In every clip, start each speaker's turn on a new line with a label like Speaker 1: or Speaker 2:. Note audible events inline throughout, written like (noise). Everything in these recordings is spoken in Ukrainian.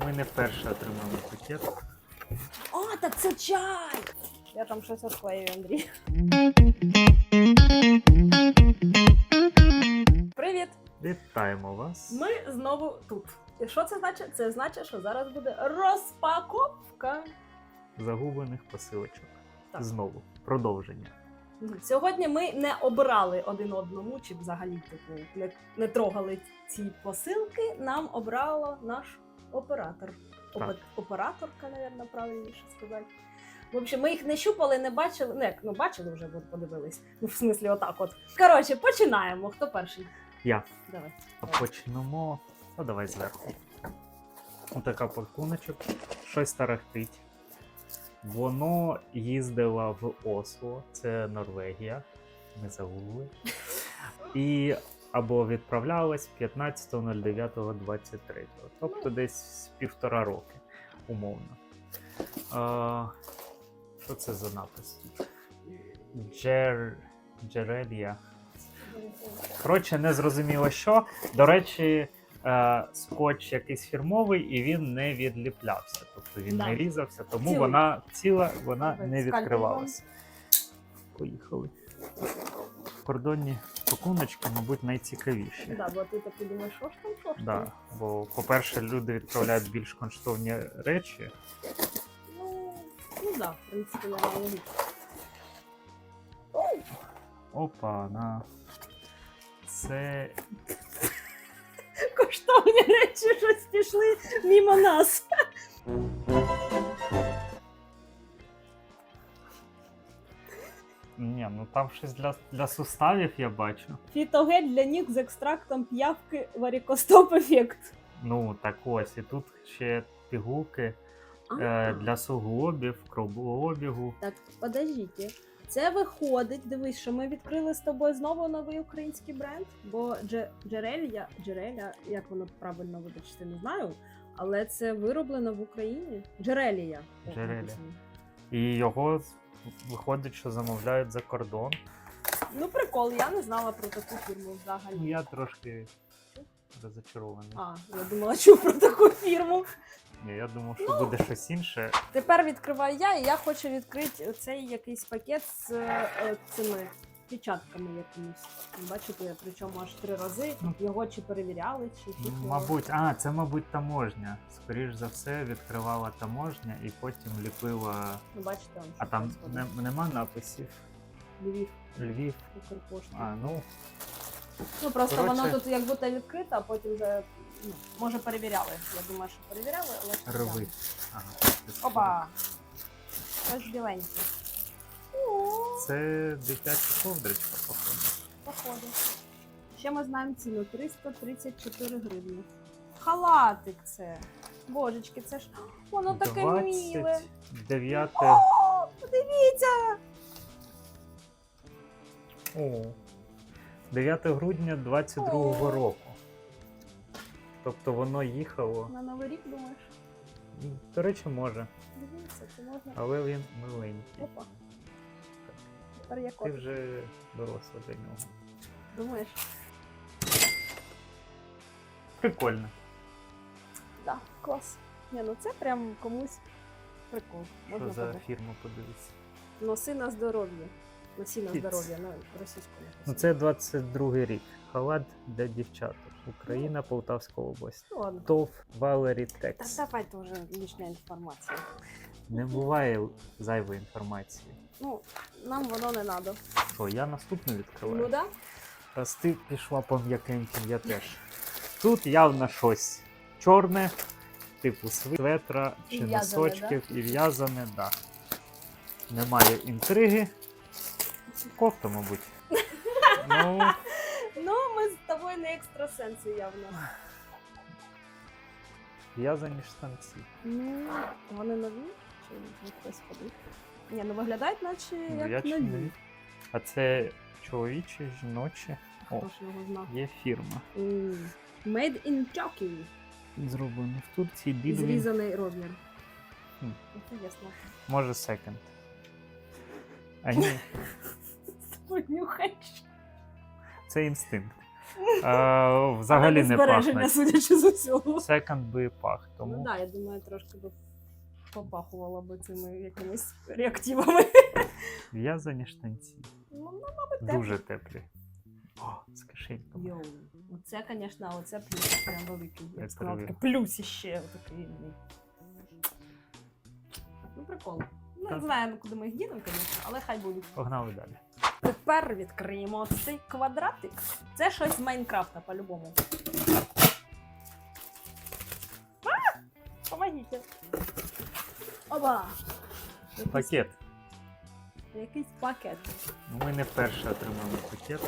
Speaker 1: Ну, ми не вперше отримали пакет.
Speaker 2: О, так це чай! Я там щось розклею, Андрій. Привіт!
Speaker 1: Вітаємо вас.
Speaker 2: Ми знову тут. І що це значить? Це значить, що зараз буде розпаковка.
Speaker 1: Загублених посилочок.
Speaker 2: Так.
Speaker 1: Знову. Продовження.
Speaker 2: Сьогодні ми не обрали один одному, чи взагалі типу, не, не трогали ці посилки. Нам обрало наш оператор. Опе- Операторка, мабуть, правильніше сказати. В общем, ми їх не щупали, не бачили. Ну, як, ну бачили вже, бо подивились. (laughs) Ну, в смислі, отак от. Коротше, починаємо. Хто перший?
Speaker 1: Я.
Speaker 2: Давай.
Speaker 1: А почнемо. Ну, давай зверху. Отака пакуночок. Щось тарахтить. Воно їздило в Осло, це Норвегія. Ми загуглили. І або відправлялось 15.09.23. Тобто десь півтора роки, умовно. А, що це за напис? Джер... Джерелія. Коротше, не зрозуміло що. До речі, е, скотч якийсь фірмовий і він не відліплявся. Тобто він
Speaker 2: Да.
Speaker 1: не різався, тому
Speaker 2: Цілий.
Speaker 1: вона ціла, вона не відкривалася. Поїхали. Кордонні пакуночки, мабуть, найцікавіші.
Speaker 2: Да, бо ти таки думаєш, що ж там, що ж там?
Speaker 1: Да, бо, по-перше, люди відправляють більш коштовні речі.
Speaker 2: Ну, ну да, в принципі, не логічно.
Speaker 1: Опа, на. Це
Speaker 2: Коштовні речі щось пішли мимо нас.
Speaker 1: Там щось для, для суставів я бачу.
Speaker 2: Фітогель для ніг з екстрактом п'явки варікостоп ефект.
Speaker 1: Ну, так ось, і тут ще пігулки е, для суглобів, кровообігу.
Speaker 2: Так, подождіть. Це виходить, дивись, що ми відкрили з тобою знову новий український бренд, бо Дже- Джерелія, Джереля, як воно правильно вибачте, не знаю. Але це вироблено в Україні. Джерелія.
Speaker 1: Джерелія. І його виходить, що замовляють за кордон.
Speaker 2: Ну, прикол, я не знала про таку фірму
Speaker 1: Ну,
Speaker 2: взагалі.
Speaker 1: я трошки розочарований.
Speaker 2: А, я думала, чув про таку фірму.
Speaker 1: Ні, я думав,
Speaker 2: Ну.
Speaker 1: що буде щось інше.
Speaker 2: Тепер відкриваю я, і я хочу відкрити цей якийсь пакет з е, цими печатками якимись. Бачите, причому аж три рази.
Speaker 1: Ну.
Speaker 2: Його чи перевіряли, чи фіг.
Speaker 1: Мабуть, а, це, мабуть, таможня. Скоріш за все, відкривала таможня і потім ліпила.
Speaker 2: Ну, бачите, он,
Speaker 1: А там не, нема написів.
Speaker 2: Львів,
Speaker 1: Львів.
Speaker 2: Укрпошта.
Speaker 1: А, ну,
Speaker 2: Ну просто
Speaker 1: коротше.
Speaker 2: воно тут як будто відкрито, а потім вже ну, може перевіряли. Я думаю, що перевіряли, але ж не
Speaker 1: рви. Ага.
Speaker 2: Опа! Щось біленьке.
Speaker 1: Це дитяча ковдричка, походу.
Speaker 2: Походу. Ще ми знаємо ціну 334 гривні. Халатик це. Божечки, це ж воно таке міле.
Speaker 1: 29
Speaker 2: О, подивіться!
Speaker 1: О, 9 грудня 22-го
Speaker 2: О.
Speaker 1: року. Тобто воно їхало.
Speaker 2: На новий рік думаєш?
Speaker 1: До речі, може,
Speaker 2: Дивіться, це можна.
Speaker 1: але він миленький.
Speaker 2: Опа. Тепер я
Speaker 1: Ти вже доросла для нього.
Speaker 2: Думаєш?
Speaker 1: Прикольно.
Speaker 2: Да, клас. Ні, ну це прям комусь прикол. Можна
Speaker 1: Що за фірма подивитися.
Speaker 2: Носи на здоров'я. Носи на здоров'я, на російською.
Speaker 1: Ну це 22 рік. Халат для дівчаток. Україна, Полтавська область.
Speaker 2: Ну ладно.
Speaker 1: ТОВ Валері
Speaker 2: Та
Speaker 1: Текс.
Speaker 2: давайте вже лишня інформація.
Speaker 1: Не буває зайвої інформації.
Speaker 2: Ну, нам воно не треба.
Speaker 1: Що, я наступну відкриваю?
Speaker 2: Ну да?
Speaker 1: Раз ти пішла по м'якеньким, я теж. Тут явно щось чорне, типу светра
Speaker 2: І
Speaker 1: чи
Speaker 2: в'язане,
Speaker 1: носочків і в'язане, да. Немає інтриги. Кофта, мабуть. (laughs) Ну,
Speaker 2: Ну, ми з тобою не екстрасенси явно.
Speaker 1: в'язані штанці.
Speaker 2: Ну, вони нові? Чи хтось ходив? Ні, ну виглядають, наче
Speaker 1: Ну,
Speaker 2: як
Speaker 1: я
Speaker 2: нові.
Speaker 1: нові. А це чоловічі, жіночі. О,
Speaker 2: Хто ж його знав?
Speaker 1: є фірма.
Speaker 2: М. Made in Turkey.
Speaker 1: Зроблено в Турції бідвін.
Speaker 2: Зрізаний розмір.
Speaker 1: Хм.
Speaker 2: Інтересно.
Speaker 1: Може секонд. А ні, це інстинкт. (laughs) Е, взагалі не
Speaker 2: збереження,
Speaker 1: пахне.
Speaker 2: судячи з усього.
Speaker 1: Секонд би пах.
Speaker 2: Ну
Speaker 1: Тому
Speaker 2: так, я думаю, трошки би попахувала би цими якимись реактивами.
Speaker 1: в'язані штанці.
Speaker 2: Ну, ну, мабуть.
Speaker 1: Дуже теплі. О, з кишеньками.
Speaker 2: Йоу. Оце, звісно, оце плюс прям великий. Я
Speaker 1: Я
Speaker 2: б сказала, таке плюс іще такий. ну. Прикол.
Speaker 1: Так.
Speaker 2: не знаю, куди ми їх дінемо, звісно, але хай будуть.
Speaker 1: Погнали далі.
Speaker 2: Тепер відкриємо цей квадратик. Це щось з Майнкрафта по-любому. А! Оба! Якийсь,
Speaker 1: Пакет.
Speaker 2: якийсь пакет.
Speaker 1: Ну, Ми не вперше отримали пакет.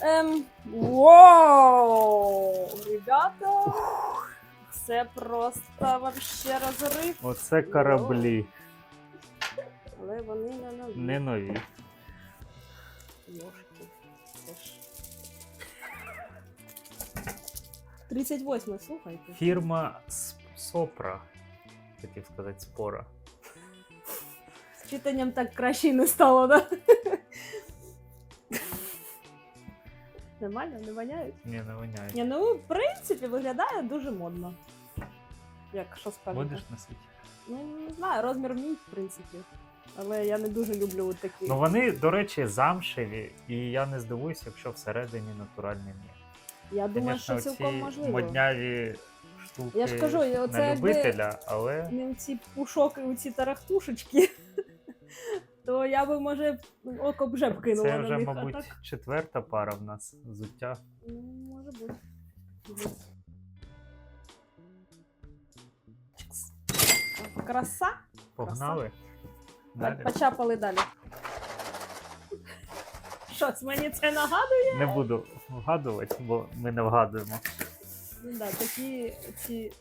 Speaker 2: Ем, вау! Ребята! Це просто вообще розрив.
Speaker 1: Оце кораблі.
Speaker 2: Але вони не нові.
Speaker 1: Не нові.
Speaker 2: 38, слухайте.
Speaker 1: Фірма Сопра. Хотів сказати спора.
Speaker 2: З читанням так краще не стало, да? Нормально, не воняють?
Speaker 1: Ні, не воняє.
Speaker 2: Ні, ну в принципі виглядає дуже модно. Як що скажете?
Speaker 1: Будеш носити?
Speaker 2: Ну, не знаю, розмір мій, в принципі. Але я не дуже люблю от такі.
Speaker 1: Ну вони, до речі, замшеві, і я не здивуюся, якщо всередині натуральний мір.
Speaker 2: Я думаю, що цілком
Speaker 1: ці
Speaker 2: можливо.
Speaker 1: модняві штуки
Speaker 2: Я ж кажу, оце
Speaker 1: на
Speaker 2: якби-
Speaker 1: любителя, але
Speaker 2: Не ці пушок і ці тарахтушечки, (laughs) то я би, може, око б вже б кинула
Speaker 1: це
Speaker 2: на
Speaker 1: вже,
Speaker 2: них,
Speaker 1: мабуть,
Speaker 2: так
Speaker 1: четверта пара в нас взуття.
Speaker 2: ну, може бути. Краса.
Speaker 1: Погнали. Далі.
Speaker 2: Почапали далі. Щось мені це нагадує.
Speaker 1: Не буду вгадувати, бо ми не вгадуємо.
Speaker 2: Ну, да, такі ці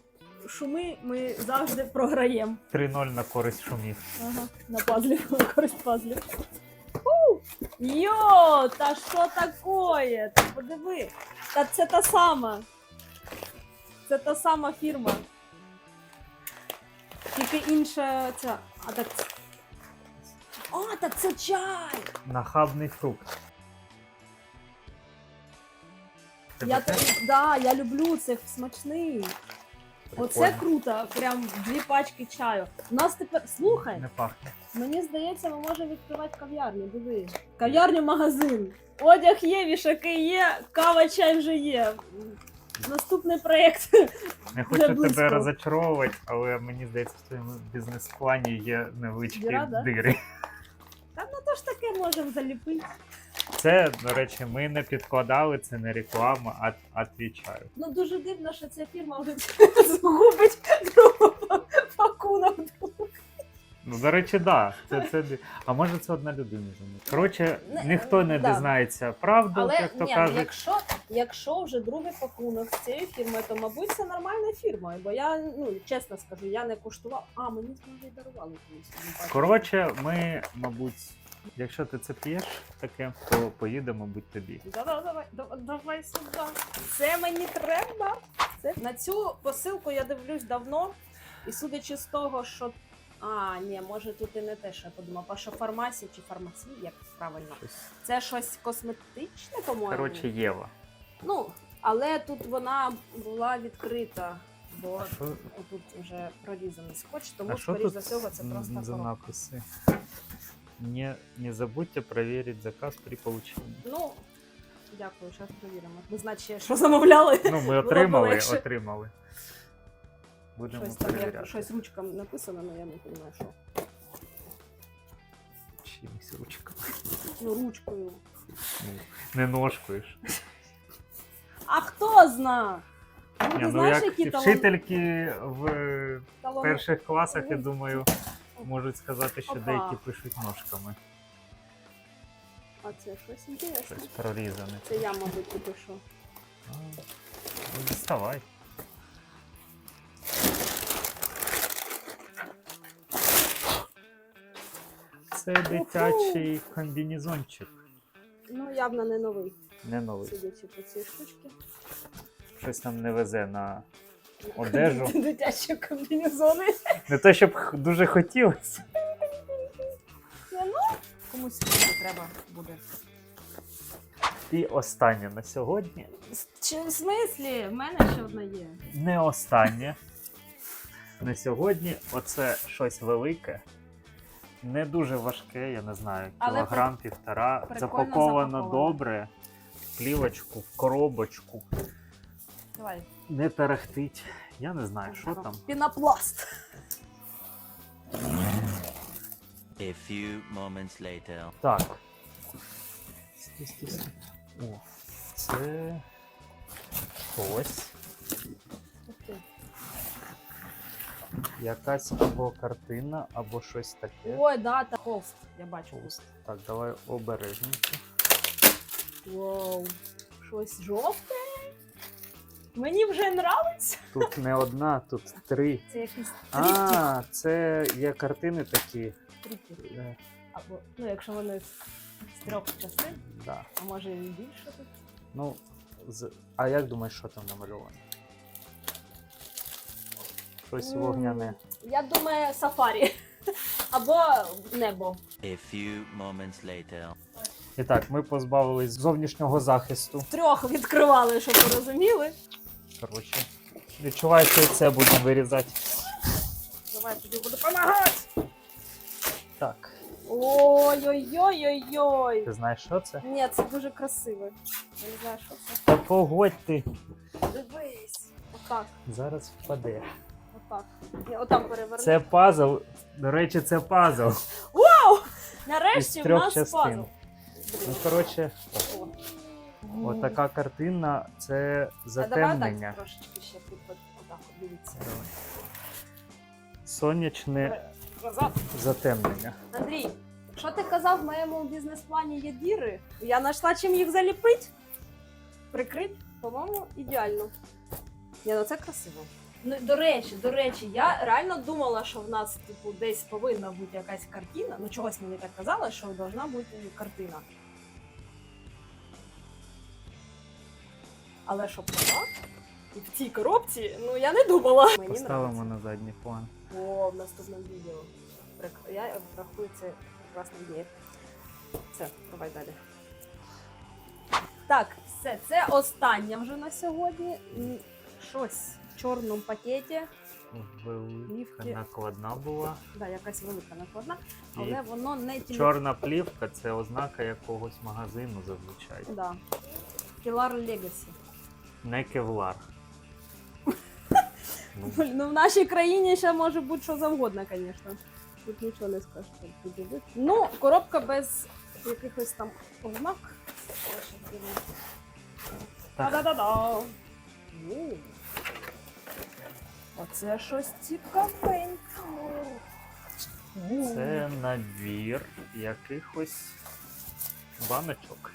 Speaker 2: шуми ми завжди програємо.
Speaker 1: 3-0 на користь шумів.
Speaker 2: Ага, на пазлі, (laughs) на користь пазлів. Фу! Йо, та що такое? Ти подиви. Та це та сама. Це та сама фірма. Тільки інша ця. А так. А, так це чай!
Speaker 1: Нахабний фрукт.
Speaker 2: Я,
Speaker 1: теж
Speaker 2: да, я люблю це смачний. Оце круто, прям дві пачки чаю. У нас тепер. Слухай,
Speaker 1: Не пахне.
Speaker 2: Мені здається, ми можемо відкривати кав'ярню. Диви. Кав'ярню магазин. Одяг є, вішаки є, кава, чай вже є. Наступний проєкт. (laughs)
Speaker 1: Не хочу
Speaker 2: близько.
Speaker 1: тебе розочаровувати, але мені здається, в твоєму бізнес-плані є невеличкі
Speaker 2: Діра, да?
Speaker 1: дири.
Speaker 2: Та ну то ж таке можемо заліпити.
Speaker 1: Це, до речі, ми не підкладали, це не реклама, а, чай.
Speaker 2: Ну дуже дивно, що ця фірма вже (laughs) згубить пакунок.
Speaker 1: Ну, до речі, да. Це, це... А може це одна людина замовила. Коротше, ніхто не
Speaker 2: да.
Speaker 1: дізнається правду,
Speaker 2: Але
Speaker 1: як то
Speaker 2: ні,
Speaker 1: кажуть.
Speaker 2: якщо, якщо вже другий пакунок з цієї фірми, то мабуть це нормальна фірма. Бо я, ну чесно скажу, я не куштував. А, мені й дарували колись.
Speaker 1: Коротше, ми, мабуть, якщо ти це п'єш таке, то поїде, мабуть, тобі.
Speaker 2: Да-да, давай, давай сюди. Це мені треба. Це... На цю посилку я дивлюсь давно, і судячи з того, що. А, ні, може тут і не те, що я подумав, а що фармасія чи фармація, як правильно.
Speaker 1: Щось.
Speaker 2: Це щось косметичне, по-моєму.
Speaker 1: Коротше, Єва.
Speaker 2: Ну, але тут вона була відкрита, бо
Speaker 1: А що,
Speaker 2: тут вже прорізаний скотч, тому, скоріш за всього, це просто
Speaker 1: за
Speaker 2: коробка.
Speaker 1: написи? Не, не забудьте проверить заказ при получении.
Speaker 2: Ну, дякую, зараз перевіримо. Ви знаєте, що замовляли.
Speaker 1: Ну, ми (laughs) отримали,
Speaker 2: легше.
Speaker 1: отримали. Будемо
Speaker 2: Щось там, як, щось ручками написано, але я не розумію, що.
Speaker 1: Чимось ручками.
Speaker 2: Ну, ручкою.
Speaker 1: Ну, не ножкою ж.
Speaker 2: А хто зна? Ну,
Speaker 1: Ні,
Speaker 2: ти
Speaker 1: ну
Speaker 2: знаєш,
Speaker 1: як
Speaker 2: які талон...
Speaker 1: вчительки в
Speaker 2: талони?
Speaker 1: перших класах, я думаю, можуть сказати, що
Speaker 2: Опа.
Speaker 1: деякі пишуть ножками.
Speaker 2: А це щось інтересне.
Speaker 1: Щось прорізане.
Speaker 2: Це я, мабуть.
Speaker 1: А, ну, Діставай. Це дитячий комбінезончик.
Speaker 2: Ну, явно не новий,
Speaker 1: Не новий.
Speaker 2: судячи по цій штучці.
Speaker 1: Щось нам не везе на одежу. (laughs)
Speaker 2: Дитячі комбінезони.
Speaker 1: Не те, щоб х- дуже хотілося.
Speaker 2: Ну, комусь комусь буде треба буде.
Speaker 1: І останнє на сьогодні.
Speaker 2: Чи в смислі? В мене ще одна є.
Speaker 1: Не останнє. На сьогодні оце щось велике. Не дуже важке, я не знаю,
Speaker 2: Але
Speaker 1: кілограм півтора.
Speaker 2: прикольно
Speaker 1: Запаковано
Speaker 2: запаковано.
Speaker 1: добре. В плівочку, в коробочку.
Speaker 2: Давай.
Speaker 1: Не тарахтить. Я не знаю, що там.
Speaker 2: Пінопласт.
Speaker 3: A few moments later.
Speaker 1: Так. О, це щось.
Speaker 2: Ух ти.
Speaker 1: Якась або картина, або щось таке.
Speaker 2: Ой, да, та холст. Я бачу.
Speaker 1: Холст. Так, давай обережненько.
Speaker 2: Вау. Щось жовте. Мені вже нравиться.
Speaker 1: Тут не одна, тут три.
Speaker 2: Це якийсь тріпки.
Speaker 1: А, це є картини такі.
Speaker 2: тріпки.
Speaker 1: е,
Speaker 2: Або, ну, якщо вони з, з трьох частин,
Speaker 1: Да.
Speaker 2: а може і більше тут.
Speaker 1: Ну, з... а як думаєш, що там намальовано? Щось
Speaker 2: М.
Speaker 1: вогняне.
Speaker 2: Я думаю, сафарі. (laughs) Або небо.
Speaker 3: A few moments later.
Speaker 1: І так, ми позбавились зовнішнього захисту.
Speaker 2: Трьох відкривали, щоб ви розуміли.
Speaker 1: Коротше, відчуваю, що і це будемо вирізати.
Speaker 2: Давай тобі буду допомагати.
Speaker 1: Так,
Speaker 2: Ой-ой-ой-ой-ой.
Speaker 1: ти знаєш, що це?
Speaker 2: Ні, це дуже красиво. Я не знаю, що це.
Speaker 1: Та погодь ти.
Speaker 2: Дивись. Отак,
Speaker 1: Зараз впаде.
Speaker 2: отак. Я отам переверну.
Speaker 1: Це пазл. До речі, це пазл.
Speaker 2: Нарешті
Speaker 1: із
Speaker 2: в
Speaker 1: трьох
Speaker 2: нас
Speaker 1: частин.
Speaker 2: пазл.
Speaker 1: Ну, коротше,
Speaker 2: О.
Speaker 1: отака картина це
Speaker 2: А давай так трошечки ще от- отак, дивіться.
Speaker 1: Давай. Сонячне
Speaker 2: Назад.
Speaker 1: затемнення.
Speaker 2: Андрій, що ти казав в моєму бізнес-плані є діри? Я знайшла чим їх заліпити. Прикрить, по-моєму, ідеально. Ні, ну це красиво. Ну, до речі, до речі, я реально думала, що в нас, типу, десь повинна бути якась картина. Ну, чогось мені так казали, що повинна бути картина. Але така, і в цій коробці, ну я не думала. Мені
Speaker 1: Поставимо на задній план.
Speaker 2: О, в наступному відео. Я рахую це прекрасна ідея. Все, давай далі. Так, все, це останнє вже на сьогодні. Щось в чорному пакеті.
Speaker 1: Велика
Speaker 2: Плівки.
Speaker 1: накладна була.
Speaker 2: Да, якась велика накладна,
Speaker 1: І
Speaker 2: але воно не тільки.
Speaker 1: чорна плівка це ознака якогось магазину зазвичай.
Speaker 2: Да. Кілар Легасі.
Speaker 1: Не кевлар. Ну,
Speaker 2: Ну, в нашій країні ще може бути що завгодно, звісно. Тут нічого не скажеш. тут буде. Ну, коробка без якихось там ознак. Та-да-да-да. Ну. Оце щось цікавеньке.
Speaker 1: Це набір якихось баночок.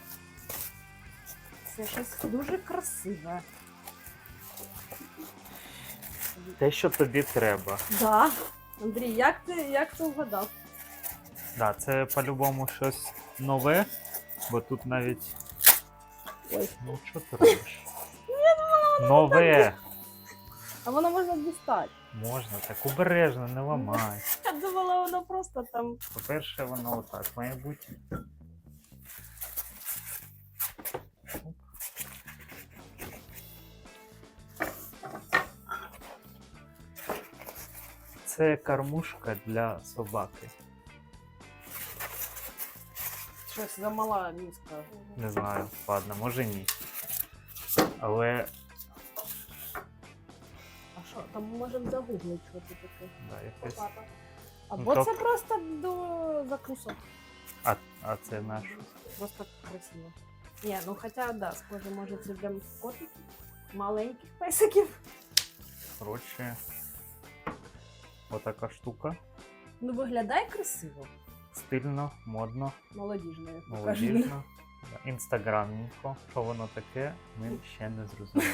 Speaker 2: Це щось дуже красиве.
Speaker 1: Те, що тобі треба.
Speaker 2: Да. Андрій, як ти, як ти вгадав?
Speaker 1: Да, це по-любому щось нове, бо тут навіть.
Speaker 2: Ой.
Speaker 1: Ну, що ти робиш? Нове!
Speaker 2: А воно можна дістати.
Speaker 1: Можна так обережно, не ламай.
Speaker 2: Я думала, воно просто там.
Speaker 1: По-перше, воно отак має бути. Це кормушка для собаки.
Speaker 2: Щось замала міска.
Speaker 1: Не знаю, ладно, може ні. Але
Speaker 2: А що, там ми можемо загуглити, що це таке.
Speaker 1: да, якесь.
Speaker 2: Папа. Або
Speaker 1: Ну,
Speaker 2: це
Speaker 1: то-
Speaker 2: просто до закусок.
Speaker 1: А, а це наш.
Speaker 2: Просто красиво. Ні, ну хоча, да, схоже, може це для котиків, маленьких песиків.
Speaker 1: Коротше. Отака штука.
Speaker 2: Ну виглядає красиво.
Speaker 1: Стильно, модно,
Speaker 2: Молодіжно, як то кажуть.
Speaker 1: молодіжно. Інстаграмненько. Що воно таке, ми ще не зрозуміли.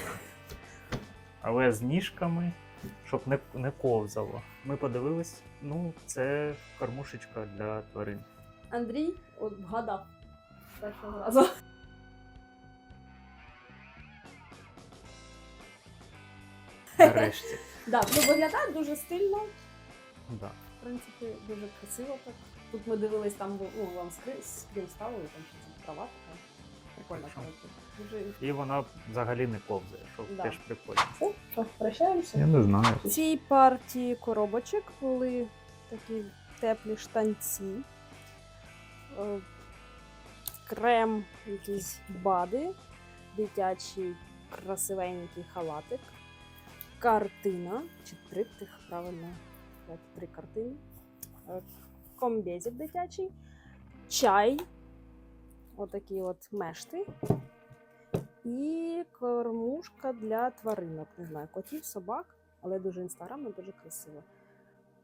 Speaker 1: (laughs) Але з ніжками, щоб не, не ковзало. Ми подивились, ну, це кормушечка для тварин.
Speaker 2: Андрій от вгадав першого разу.
Speaker 1: Нарешті. (laughs)
Speaker 2: Да, ну виглядає дуже стильно,
Speaker 1: Да.
Speaker 2: в принципі, дуже красиво так. Тут ми дивились, там ну, вам скрі- скрін ставили, там щось трава така. Прикольно,
Speaker 1: Причому?
Speaker 2: коротше. Дуже
Speaker 1: І вона взагалі не ковзає, що
Speaker 2: Да.
Speaker 1: теж прикольно.
Speaker 2: Все, що, прощаємося.
Speaker 1: не знаю.
Speaker 2: В цій партії коробочок були такі теплі штанці, е, крем, якісь бади, дитячий красивенький халатик, картина, чи триптих, правильно, сказати, три картини, е, комбезик дитячий, чай, отакі от мешти. І кормушка для тваринок. Не знаю, котів, собак, але дуже інстаграмно, дуже красиво.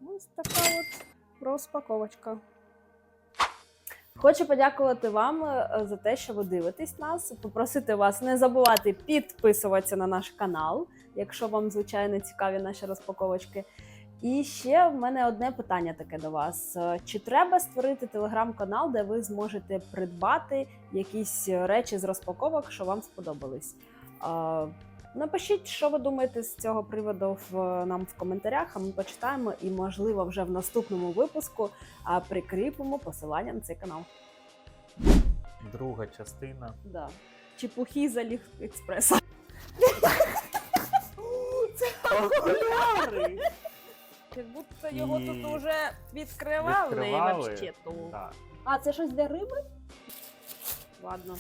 Speaker 2: Ось така от розпаковочка. Хочу подякувати вам е, за те, що ви дивитесь нас. Попросити вас не забувати підписуватися на наш канал, якщо вам, звичайно, цікаві наші розпаковочки. І ще в мене одне питання таке до вас: Е, чи треба створити телеграм-канал, де ви зможете придбати якісь речі з розпаковок, що вам сподобались? Е, Напишіть, що ви думаєте з цього приводу в нам в коментарях, а ми почитаємо і, можливо, вже в наступному випуску прикріпимо посилання на цей канал.
Speaker 1: Друга частина.
Speaker 2: Да. Чепухи з Аліекспреса. Це окуляри! (laughs) Як будто його
Speaker 1: І
Speaker 2: тут уже відкривали,
Speaker 1: відкривали.
Speaker 2: вообще-то.
Speaker 1: Да.
Speaker 2: А, це щось для риби? Ладно.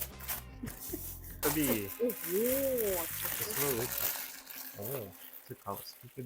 Speaker 1: Тобі
Speaker 2: Ого, це
Speaker 1: щось велике. О, цікаво, скільки